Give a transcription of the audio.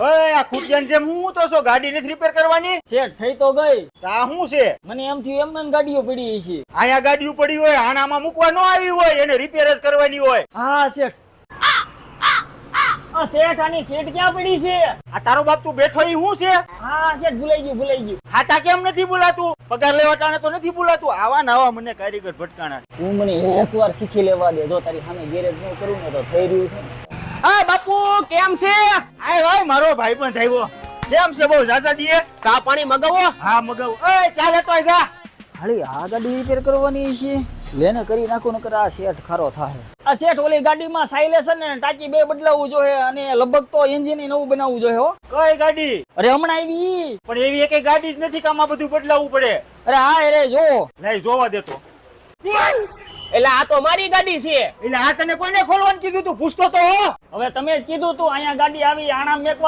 ઓય આ ખૂટિયાની જેમ હું તો છો ગાડી નથી રિપેર કરવાની? શેઠ થઈ તો ગઈ. તા શું છે? મને એમ થયું એમ ગાડીઓ પડી છે અહીંયા ગાડીઓ પડી હોય આનામાં મૂકવા ન આવી હોય એને રિપેર જ કરવાની હોય. હા શેઠ. આ શેઠ આની શેઠ ક્યાં પડી છે? આ તારો બાપ તું બેઠો ઈ શું છે? હા શેઠ ભૂલાઈ ગયું ભૂલાઈ ગયું. ખાતા કેમ નથી બોલાતું પગાર લેવા ટાણે તો નથી બોલાતું આવા નવા મને કારીગર ભટકાણા છે. મને એક વાર શીખી લેવા દે. જો તારી સામે ગેરેજ ન કરું ને તો થઈ રહ્યું છે હા બાપુ! કેમ છે? આય ભાઈ મારો ભાઈ પણ આવ્યો કેમ છે બહુ ઝાઝા દીએ ચા પાણી મગાવો? હા મગાવ. એ ચાલે તો જા. હાલી આ ગાડી રિપેર કરવાની છે. લેને કરી નાખો નકર આ શેઠ ખારો થાય આ શેઠ ઓલી ગાડીમાં સાયલેશન ને ટાંકી બે બદલાવવું જોઈએ અને લગભગ તો એન્જિન નવું બનાવવું જોઈએ હો. કઈ ગાડી? અરે હમણાં આવી. પણ એવી એક ગાડી જ નથી કે આમાં બધું બદલાવવું પડે. અરે હા અરે જો. નહીં જોવા દેતો એટલે આ તો મારી ગાડી છે. એટલે આ તને કોઈને ખોલવાનું કીધું તું? પૂછતો તો હો. હવે તમે જ કીધું તું અહીંયા ગાડી આવી આણા મેકવા